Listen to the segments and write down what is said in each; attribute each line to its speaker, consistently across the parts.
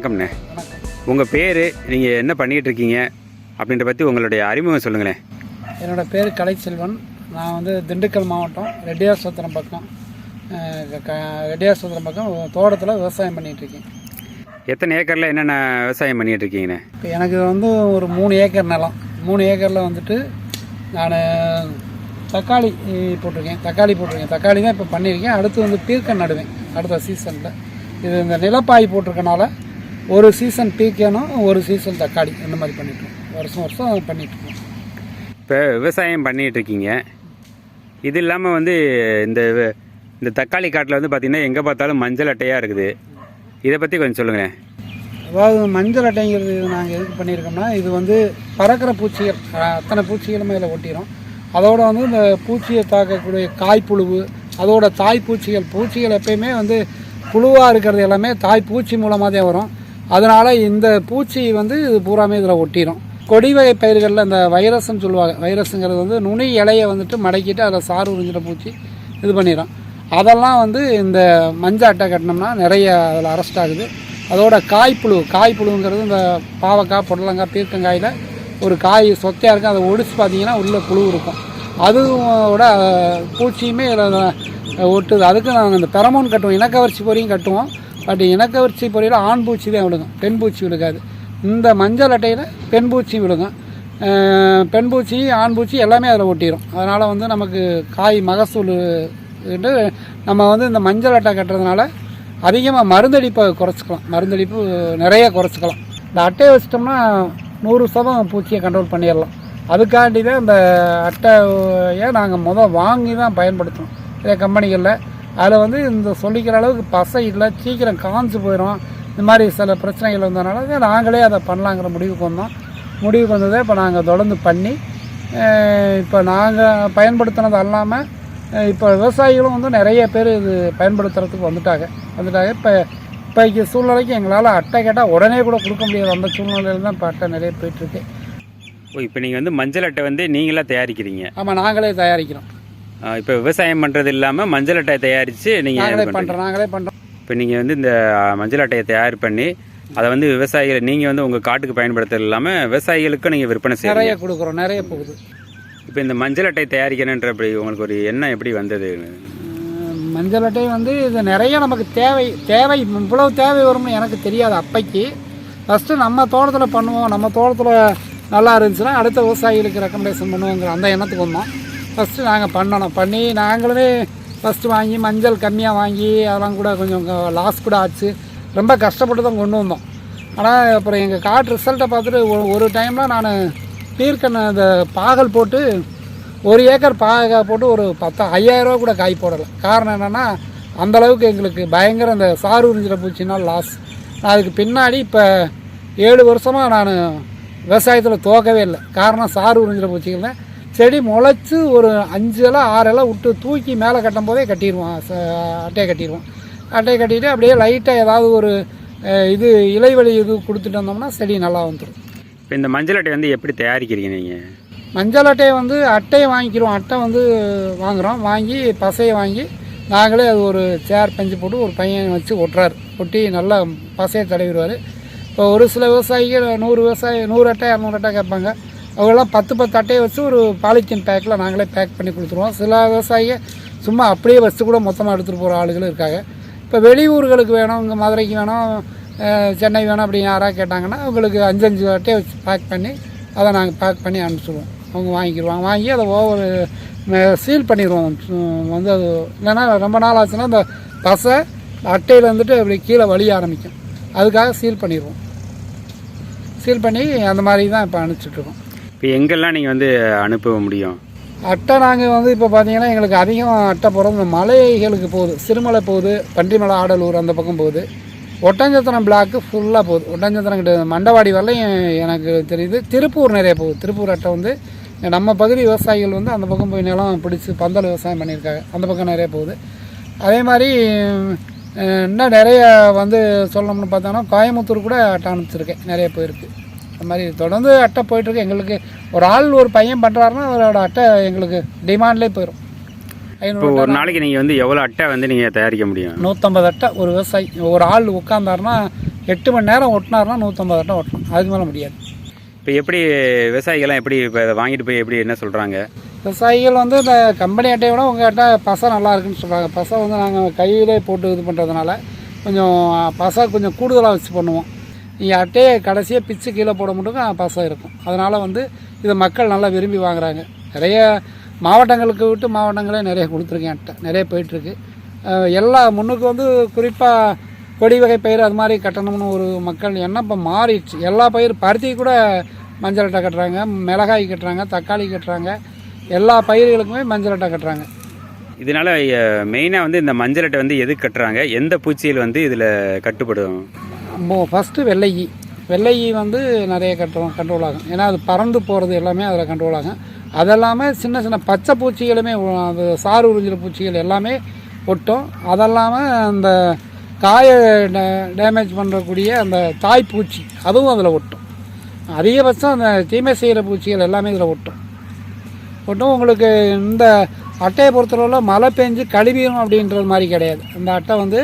Speaker 1: வணக்கம்ண்ணே.
Speaker 2: வணக்கம்
Speaker 1: உங்கள் பேர் நீங்கள் என்ன பண்ணிகிட்டு இருக்கீங்க அப்படின்ற பற்றி உங்களுடைய அறிமுகம் சொல்லுங்களேன்.
Speaker 2: என்னோட பேர் கலைச்செல்வன். நான் வந்து திண்டுக்கல் மாவட்டம் ரெட்டியார் சத்திரம் பக்கம் ரெட்டியார் சத்திரம் பக்கம் தோட்டத்தில் விவசாயம் பண்ணிட்டு இருக்கேன்
Speaker 1: எத்தனை ஏக்கரில் என்னென்ன விவசாயம் பண்ணிகிட்டு இருக்கீங்கண்ணே
Speaker 2: இப்போ எனக்கு வந்து ஒரு மூணு ஏக்கர் நிலம். மூணு ஏக்கரில் வந்துட்டு நான் தக்காளி போட்டிருக்கேன். தக்காளி போட்டிருக்கேன். தக்காளி தான் இப்போ பண்ணியிருக்கேன். அடுத்து வந்து பீர்க்கன் நடுவேன். அடுத்த சீசனில் இது இந்த நிலப்பாய் போட்டிருக்கனால ஒரு சீசன் பீக்கனும் ஒரு சீசன் தக்காளி இந்த மாதிரி பண்ணிட்டுருக்கோம் வருஷம் வருஷம் பண்ணிகிட்ருக்கோம்
Speaker 1: இப்போ விவசாயம் பண்ணிகிட்டு இருக்கீங்க. இது இல்லாமல் வந்து இந்த இந்த தக்காளி காட்டில் வந்து பார்த்திங்கன்னா எங்கே பார்த்தாலும் மஞ்சள் அட்டையாக இருக்குது. இதை பற்றி கொஞ்சம் சொல்லுங்களேன்.
Speaker 2: அதாவது மஞ்சள் அட்டைங்கிறது நாங்கள் எதுக்கு பண்ணியிருக்கோம்னா இது வந்து பறக்கிற பூச்சிகள் அத்தனை பூச்சிகளுமே இதில் ஒட்டிடும் அதோட வந்து இந்த பூச்சியை தாக்கக்கூடிய காய்ப்புழுவு அதோட தாய் பூச்சிகள் பூச்சிகள் எப்பயுமே வந்து புழுவாக இருக்கிறது எல்லாமே தாய் பூச்சி மூலமாக தான் வரும். அதனால் இந்த பூச்சி வந்து இது பூராமே இதில் ஒட்டிடும் கொடி வகை பயிர்களில் இந்த வைரஸ்ன்னு சொல்லுவாங்க. வைரஸுங்கிறது வந்து நுனி இலையை வந்துட்டு மடக்கிட்டு அதில் சாறு உறிஞ்சிட பூச்சி இது பண்ணிடும் அதெல்லாம் வந்து இந்த மஞ்சள் அட்டை கட்டினோம்னா நிறைய அதில் அரெஸ்ட் ஆகுது. அதோட காய்ப்புழு காய்ப்புழுங்கிறது இந்த பாவக்காய் பொடலங்காய் பீர்க்கங்காயில் ஒரு காய் சொத்தையாக இருக்கும் அதை ஒடிச்சு பார்த்தீங்கன்னா உள்ளே புழு இருக்கும். அதுவோட பூச்சியுமே இதில் ஒட்டுது. அதுக்கு நாங்கள் இந்த பெரமோன் கட்டுவோம். இனக்கவர்ச்சி பொரியும் கட்டுவோம். பட் இனக்கவர்ச்சி பொறியில் ஆண் பூச்சி தான் விழுங்கும் பெண் பூச்சி விழுகாது. இந்த மஞ்சள் அட்டையில் பெண் பூச்சி விழுங்கும் பெண் பூச்சி ஆண் பூச்சி எல்லாமே அதில் ஒட்டிடும் அதனால் வந்து நமக்கு காய் மகசூல் நம்ம வந்து இந்த மஞ்சள் அட்டை கட்டுறதுனால அதிகமாக மருந்தடிப்பை குறைச்சிக்கலாம். மருந்தடிப்பு நிறைய குறைச்சிக்கலாம். இந்த அட்டையை வச்சிட்டோம்னா நூறு சதம் பூச்சியை கண்ட்ரோல் பண்ணிடலாம். அதுக்காண்டி தான் இந்த அட்டையை நாங்கள் முதல் வாங்கி தான் பயன்படுத்தணும் இதே கம்பெனிகளில் அதில் வந்து இந்த சொல்லிக்கிற அளவுக்கு பசை இல்லை சீக்கிரம் காஞ்சு போயிடும் இந்த மாதிரி சில பிரச்சனைகள் வந்ததுனால தான் நாங்களே அதை பண்ணலாங்கிற முடிவுக்கு வந்தோம். முடிவுக்கு வந்ததை இப்போ நாங்கள் தொடர்ந்து பண்ணி இப்போ நாங்கள் பயன்படுத்தினது அல்லாமல் இப்போ விவசாயிகளும் வந்து நிறைய பேர் இது பயன்படுத்துறதுக்கு வந்துட்டாங்க. வந்துட்டாங்க. இப்போ இப்போக்கு சூழ்நிலைக்கு எங்களால் அட்டை கேட்டால் உடனே கூட கொடுக்க முடியாது அந்த சூழ்நிலையில் தான் இப்போ அட்டை நிறைய போயிட்டுருக்கு
Speaker 1: ஓ இப்போ நீங்கள் வந்து மஞ்சள் அட்டை வந்து நீங்களாக தயாரிக்கிறீங்க?
Speaker 2: ஆமாம் நாங்களே தயாரிக்கிறோம்.
Speaker 1: இப்போ விவசாயம் பண்ணுறது இல்லாமல் மஞ்சள் அட்டை தயாரித்து நீங்கள்
Speaker 2: நாங்களே பண்ணுறோம் நாங்களே பண்ணுறோம்
Speaker 1: இப்போ நீங்கள் வந்து இந்த மஞ்சள் அட்டையை தயார் பண்ணி அதை வந்து விவசாயிகள் நீங்கள் வந்து உங்கள் காட்டுக்கு பயன்படுத்துறது இல்லாமல் விவசாயிகளுக்கும் நீங்கள் விற்பனை செய்யறீங்க
Speaker 2: நிறைய கொடுக்குறோம் நிறைய போகுது.
Speaker 1: இப்போ இந்த மஞ்சள் அட்டை தயாரிக்கணுன்ற அப்படி உங்களுக்கு ஒரு எண்ணம் எப்படி வந்தது?
Speaker 2: மஞ்சள் அட்டை வந்து இது நிறைய நமக்கு தேவை தேவை இவ்வளவு தேவை வரும்னு எனக்கு தெரியாது அப்பைக்கு. ஃபஸ்ட்டு நம்ம தோட்டத்தில் பண்ணுவோம் நம்ம தோட்டத்தில் நல்லா இருந்துச்சுன்னா அடுத்த விவசாயிகளுக்கு ரெக்கமெண்டேஷன் பண்ணுவோங்கிற அந்த எண்ணத்துக்கு வந்தோம். ஃபஸ்ட்டு நாங்கள் பண்ணணும். பண்ணி நாங்களுமே ஃபஸ்ட்டு வாங்கி மஞ்சள் கம்மியாக வாங்கி அதெல்லாம் கூட கொஞ்சம் லாஸ் கூட ஆச்சு. ரொம்ப கஷ்டப்பட்டு தான் கொண்டு வந்தோம். ஆனால் அப்புறம் எங்கள் காட்டு ரிசல்ட்டை பார்த்துட்டு ஒரு ஒரு டைமில் நான் பீர்க்கண்ண இந்த பாகல் போட்டு ஒரு ஏக்கர் பாக போட்டு ஒரு பத்து ஐயாயிரரூவா கூட காய் போடலை. காரணம் என்னென்னா அந்தளவுக்கு எங்களுக்கு பயங்கர அந்த சாறு உறிஞ்சிட பூச்சினால் லாஸ் நான் அதுக்கு பின்னாடி இப்போ ஏழு வருஷமாக நான் விவசாயத்தில் தோக்கவே இல்லை. காரணம் சாறு உறிஞ்சிட பூச்சிகள் தான் செடி முளைச்சி ஒரு அஞ்சு இலை ஆறு இலை விட்டு தூக்கி மேலே கட்டும் போதே கட்டிடுவோம் அட்டையை கட்டிடுவோம். அட்டையை கட்டிட்டு அப்படியே லைட்டாக ஏதாவது ஒரு இது இலைவெளி இது கொடுத்துட்டு வந்தோம்னா செடி நல்லா வந்துடும்
Speaker 1: இப்போ இந்த மஞ்சள் அட்டை வந்து எப்படி தயாரிக்கிறீங்க நீங்கள்
Speaker 2: மஞ்சள் அட்டையை வந்து அட்டையை வாங்கிக்கிறோம். அட்டை வந்து வாங்குகிறோம் வாங்கி பசையை வாங்கி நாங்களே அது ஒரு சேர் பஞ்சு போட்டு ஒரு பையன் வச்சு ஒட்டுறாரு. ஒட்டி நல்லா பசையை தடவிடுவார். இப்போ ஒரு சில விவசாயிகள் நூறு விவசாயி நூறு அட்டை இரநூறு அட்டை கேட்பாங்க. அவங்கெல்லாம் பத்து பத்து அட்டையை வச்சு ஒரு பாலித்தீன் பேக்கில் நாங்களே பேக் பண்ணி கொடுத்துருவோம். சில விவசாயிகள் சும்மா அப்படியே வச்சு கூட மொத்தமாக எடுத்துகிட்டு போகிற ஆளுகளும் இருக்காங்க. இப்போ வெளியூர்களுக்கு வேணும் இங்கே மதுரைக்கு வேணும் சென்னை வேணும் அப்படின்னு யாராக கேட்டாங்கன்னா அவங்களுக்கு அஞ்சு அஞ்சு அட்டையை வச்சு பேக் பண்ணி அதை நாங்கள் பேக் பண்ணி அனுப்பிச்சிடுவோம். அவங்க வாங்கிக்கிடுவாங்க. வாங்கி அதை ஓவர் சீல் பண்ணிடுவோம். வந்து அது இல்லைன்னா ரொம்ப நாள் ஆச்சுன்னா அந்த பசை அட்டையில் வந்துட்டு அப்படி கீழே வலிய ஆரம்பிக்கும். அதுக்காக சீல் பண்ணிடுவோம். சீல் பண்ணி அந்த மாதிரி தான் இப்போ அனுப்பிச்சிட்ருக்கோம்
Speaker 1: இப்போ எங்கெல்லாம் நீங்கள் வந்து அனுப்ப முடியும்?
Speaker 2: அட்டை நாங்கள் வந்து இப்போ பார்த்தீங்கன்னா எங்களுக்கு அதிகம் அட்டை போகிறது மலைகளுக்கு போகுது. சிறுமலை போகுது பன்றிமலை ஆடலூர் அந்த பக்கம் போகுது. ஒட்டஞ்சத்திரம் பிளாக்கு ஃபுல்லாக போகுது. ஒட்டஞ்சத்திரம் கிட்ட மண்டவாடி வரலையும் எனக்கு தெரியுது. திருப்பூர் நிறைய போகுது. திருப்பூர் அட்டை வந்து நம்ம பகுதி விவசாயிகள் வந்து அந்த பக்கம் போய் நிலம் பிடிச்சி பந்தல் விவசாயம் பண்ணியிருக்காங்க. அந்த பக்கம் நிறைய போகுது. அதே மாதிரி இன்னும் நிறைய வந்து சொல்லணும்னு பார்த்தோன்னா கோயம்புத்தூர் கூட அட்டை அனுப்பிச்சிருக்கேன். நிறைய போயிருக்கு. அந்த மாதிரி தொடர்ந்து அட்டை போயிட்டுருக்கு. எங்களுக்கு ஒரு ஆள் ஒரு பையன் பண்ணுறாருன்னா அவரோட அட்டை எங்களுக்கு டிமாண்ட்லேயே போயிடும்
Speaker 1: இப்போ ஒரு நாளைக்கு நீங்கள் வந்து எவ்வளோ அட்டை வந்து நீங்கள் தயாரிக்க முடியும்?
Speaker 2: நூற்றம்பது அட்டை ஒரு விவசாயி. ஒரு ஆள் உட்காந்தாருன்னா எட்டு மணி நேரம் ஒட்டினார்னா நூற்றம்பது அட்டை ஒட்டணும் அதுக்கு மேலே முடியாது.
Speaker 1: இப்போ எப்படி விவசாயிகள்லாம் எப்படி இப்போ இதை வாங்கிட்டு போய் எப்படி என்ன சொல்கிறாங்க
Speaker 2: விவசாயிகள் வந்து இந்த கம்பெனி அட்டையை விட உங்கள் அட்டை பசை நல்லா இருக்குன்னு சொல்கிறாங்க பசை வந்து நாங்கள் கையிலே போட்டு இது பண்ணுறதுனால கொஞ்சம் பசை கொஞ்சம் கூடுதலாக வச்சு பண்ணுவோம். நீங்கள் அட்டையை கடைசியாக பிச்சு கீழே போட மட்டும் பசம் இருக்கும் அதனால் வந்து இதை மக்கள் நல்லா விரும்பி வாங்குறாங்க. நிறைய மாவட்டங்களுக்கு விட்டு மாவட்டங்களே நிறைய கொடுத்துருக்கேன் அட்டை. நிறைய போயிட்டுருக்கு. எல்லா முன்னுக்கு வந்து குறிப்பாக கொடி வகை பயிர் அது மாதிரி கட்டணும்னு ஒரு மக்கள் எண்ணம் இப்போ மாறிடுச்சு. எல்லா பயிர் பருத்தி கூட மஞ்சள் அட்டை கட்டுறாங்க மிளகாய் கட்டுறாங்க தக்காளி கட்டுறாங்க. எல்லா பயிர்களுக்குமே மஞ்சள் அட்டை கட்டுறாங்க.
Speaker 1: இதனால மெயினாக வந்து இந்த மஞ்சள் அட்டை வந்து எது கட்டுறாங்க? எந்த பூச்சியில் வந்து இதில் கட்டுப்படும்
Speaker 2: ஃபஸ்ட்டு வெள்ளையி வெள்ளையி வந்து நிறைய கட்டுறோம் கண்ட்ரோல் ஆகும். ஏன்னா அது பறந்து போகிறது எல்லாமே அதில் கண்ட்ரோல் ஆகும். அதெல்லாமே சின்ன சின்ன பச்சை பூச்சிகளுமே அது சாறு உறிஞ்சிற பூச்சிகள் எல்லாமே ஒட்டும். அதெல்லாமல் அந்த காயை டேமேஜ் பண்ணுறக்கூடிய அந்த தாய்ப்பூச்சி அதுவும் அதில் ஒட்டும். அதிகபட்சம் அந்த தீமை செய்கிற பூச்சிகள் எல்லாமே இதில் ஒட்டும். ஒட்டும். உங்களுக்கு இந்த அட்டையை பொறுத்தளவில் மழை பெஞ்சு கழுவிடும் அப்படின்றது மாதிரி கிடையாது. இந்த அட்டை வந்து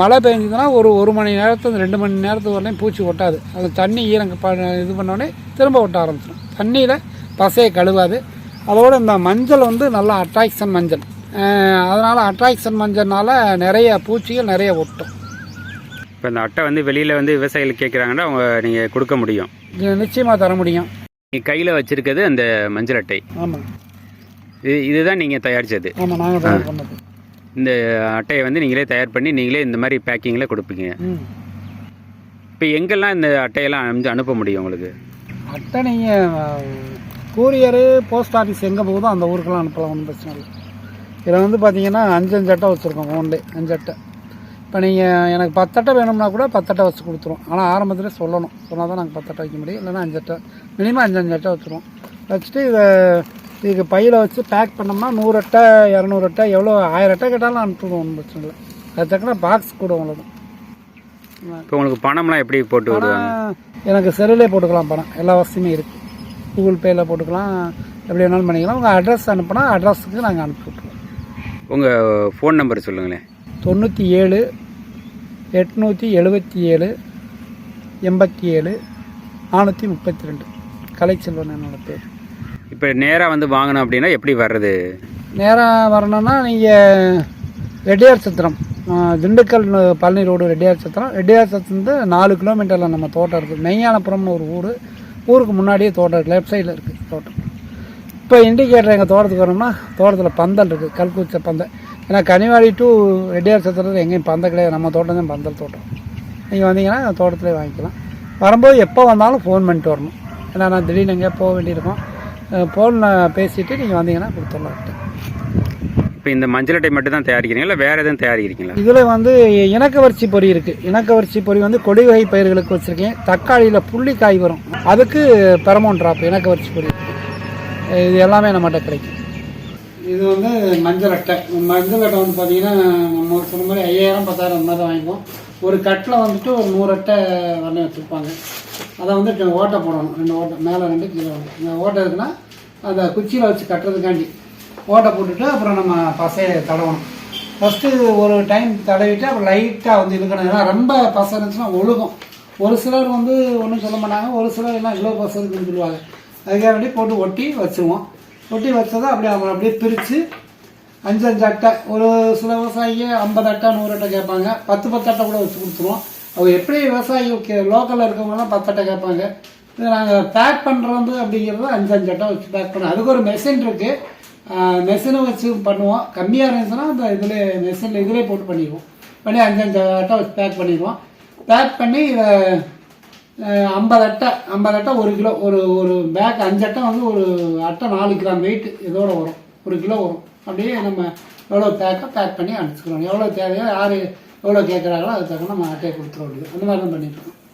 Speaker 2: மழை பெஞ்சதுன்னா ஒரு ஒரு மணி நேரத்துக்கு ரெண்டு மணி நேரத்துக்கு வரலையும் பூச்சி ஒட்டாது. அது தண்ணி ஈரங்க ப இது பண்ணோடனே திரும்ப ஒட்ட ஆரம்பிச்சிடும். தண்ணியில் பசையை கழுவாது. அதோட இந்த மஞ்சள் வந்து நல்லா அட்ராக்ஷன் மஞ்சள். அதனால் அட்ராக்ஷன் மஞ்சள்னால நிறைய பூச்சிகள் நிறைய ஒட்டும்.
Speaker 1: இப்போ இந்த அட்டை வந்து வெளியில் வந்து விவசாயிகள் கேட்குறாங்கன்னா அவங்க நீங்கள் கொடுக்க முடியும்.
Speaker 2: நிச்சயமாக தர முடியும்.
Speaker 1: நீங்கள் கையில் வச்சுருக்கிறது அந்த மஞ்சள் அட்டை.
Speaker 2: ஆமாம்
Speaker 1: இது இதுதான் நீங்கள் தயாரித்தது
Speaker 2: ஆமாம் நாங்கள்
Speaker 1: இந்த அட்டையை வந்து நீங்களே தயார் பண்ணி நீங்களே இந்த மாதிரி பேக்கிங்கில் கொடுப்பீங்க. இப்போ எங்கெல்லாம் இந்த அட்டையெல்லாம் அனுப்பி அனுப்ப முடியும் உங்களுக்கு?
Speaker 2: அட்டை நீங்கள் கூரியரு போஸ்ட் ஆஃபீஸ் எங்கே போகுதோ அந்த ஊருக்கெல்லாம் அனுப்பலாம் ஒன்றும் பிரச்சனை இல்லை. இதில் வந்து பார்த்தீங்கன்னா அஞ்சு அஞ்சு அட்டை வச்சுருக்கோம் ஒன்லே அஞ்சு அட்டை. இப்போ நீங்கள் எனக்கு பத்து அட்டை வேணும்னா கூட பத்து அட்டை வச்சு கொடுத்துருவோம். ஆனால் ஆரம்பத்தில் சொல்லணும். சொன்னால் தான் நாங்கள் பத்து அட்டை வைக்க முடியும். இல்லைன்னா அஞ்சு அட்டை மினிமம் அஞ்சு அஞ்சு அட்டை வச்சுருவோம். வச்சுட்டு இதை இதுக்கு பையில் வச்சு பேக் பண்ணோம்னா நூறு அட்டை இரநூறு அட்டை எவ்வளோ ஆயிரம் அட்டை கேட்டாலும் அனுப்பிடுவோம் ஒன்றும் பிரச்சனை இல்லை. அது தக்கன பாக்ஸ் கூட அவ்வளோதான்
Speaker 1: இப்போ உங்களுக்கு பணம்லாம் எப்படி போட்டு
Speaker 2: எனக்கு செல்லுலே போட்டுக்கலாம் பணம். எல்லா வசதியுமே இருக்குது கூகுள் பேயில் போட்டுக்கலாம். எப்படி வேணாலும் பண்ணிக்கலாம். உங்கள் அட்ரஸ் அனுப்புனா அட்ரஸுக்கு நாங்கள் அனுப்பி விட்ருவோம்
Speaker 1: உங்கள் ஃபோன் நம்பர் சொல்லுங்களேன்.
Speaker 2: தொண்ணூற்றி ஏழு எட்நூற்றி எழுபத்தி ஏழு எண்பத்தி ஏழு நானூற்றி முப்பத்தி ரெண்டு. கலைச்செல்வன் என்னோட பேர்.
Speaker 1: இப்போ நேராக வந்து வாங்கணும் அப்படின்னா எப்படி வர்றது?
Speaker 2: நேராக வரணும்னா நீங்கள் ரெட்டியார் சத்திரம் திண்டுக்கல் பழனி ரோடு ரெட்டியார் சத்திரம். ரெட்டியார் சத்திரத்து நாலு கிலோமீட்டரில் நம்ம தோட்டம் இருக்குது மெய்யானபுரம்னு ஒரு ஊர். ஊருக்கு முன்னாடியே தோட்டம் இருக்குது லெஃப்ட் சைடில் இருக்குது தோட்டம். இப்போ இண்டிகேட்டர் எங்கள் தோட்டத்துக்கு வரணும்னா தோட்டத்தில் பந்தல் இருக்குது கல்குச்ச பந்தல். ஏன்னா கனிவாடி டு ரெட்டியார் சத்திரத்தில் எங்கேயும் பந்தல் கிடையாது. நம்ம தோட்டம் தான் பந்தல் தோட்டம். நீங்கள் வந்தீங்கன்னா தோட்டத்திலே வாங்கிக்கலாம். வரும்போது எப்போ வந்தாலும் ஃபோன் பண்ணிட்டு வரணும். ஏன்னா நான் திடீர்னு எங்கேயா போக வேண்டியிருக்கோம். ஃபோனில் பேசிவிட்டு நீங்கள் வந்தீங்கன்னா கொடுத்துடலாம்
Speaker 1: இப்போ இந்த மஞ்சள் அட்டை மட்டும் தான் தயாரிக்கிறீங்களா? வேறு எதுவும் தயாரிக்கிறீங்களா?
Speaker 2: இதில் வந்து இணக்கவரிச்சி பொறி இருக்குது இணக்கவரிச்சி பொறி வந்து கொடி வகை பயிர்களுக்கு வச்சுருக்கேன். தக்காளியில் புள்ளி காய் வரும். அதுக்கு பெரமோன் ட்ராப் இணக்கவரிச்சி பொறி இது எல்லாமே நம்மகிட்ட கிடைக்கும். இது வந்து மஞ்சள் அட்டை. மஞ்சள் அட்டை வந்து பார்த்தீங்கன்னா நம்ம சொன்ன மாதிரி ஐயாயிரம் பத்தாயிரம் அந்த மாதிரி தான் வாங்கிப்போம். ஒரு கட்டில் வந்துட்டு ஒரு நூறு அட்டை வரணும் வச்சுருப்பாங்க. அதை வந்து ஓட்டை போடணும். ரெண்டு ஓட்டை மேலே ரெண்டு கீழே இந்த ஓட்டை இருக்குன்னா அந்த குச்சியில் வச்சு கட்டுறதுக்காண்டி ஓட்டை போட்டுட்டு அப்புறம் நம்ம பசையை தடவணும். ஃபஸ்ட்டு ஒரு டைம் தடவிட்டு அப்புறம் லைட்டாக வந்து இழுக்கணும். ஏன்னா ரொம்ப பசை இருந்துச்சுன்னா ஒழுகும். ஒரு சிலர் வந்து ஒன்றும் சொல்ல மாட்டாங்க. ஒரு சிலர் எல்லாம் இவ்வளோ பசை இருக்குன்னு சொல்லுவாங்க. அதுக்காக வேண்டி போட்டு ஒட்டி வச்சுருவோம். ஒட்டி வச்சதை அப்படியே அவங்க அப்படியே பிரித்து அஞ்சு அஞ்சு அட்டை. ஒரு சில விவசாயிங்க ஐம்பது அட்டை நூறு அட்டை கேட்பாங்க. பத்து பத்து அட்டை கூட வச்சு கொடுத்துருவோம். அவங்க எப்படி விவசாயி லோக்கலில் இருக்கவங்கலாம் பத்து அட்டை கேட்பாங்க. இது நாங்கள் பேக் பண்ணுறது அப்படிங்கிறது அஞ்சு அஞ்சு அட்டை வச்சு பேக் பண்ணோம். அதுக்கு ஒரு மெஷின் இருக்குது மெஷினை வச்சு பண்ணுவோம். கம்மியாக இருந்துச்சுன்னா அந்த இதில் மெஷினில் இதிலே போட்டு பண்ணிடுவோம். பண்ணி அஞ்சு அஞ்சு அட்டை வச்சு பேக் பண்ணிடுவோம். பேக் பண்ணி இதை ஐம்பது அட்டை ஐம்பது அட்டை ஒரு கிலோ ஒரு ஒரு பேக் அஞ்சு அட்டை வந்து ஒரு அட்டை நாலு கிராம் வெயிட் இதோட வரும். ஒரு கிலோ வரும். அப்படியே நம்ம எவ்வளோ பேக்கை பேக் பண்ணி அனுப்பிச்சுக்கிறோம். எவ்வளோ தேவையோ யார் எவ்வளோ கேட்குறாங்களோ அதுக்கு தக்க நம்ம அட்டையை கொடுத்துட வேண்டியது. அந்த மாதிரி தான் பண்ணிட்டுருக்கோம்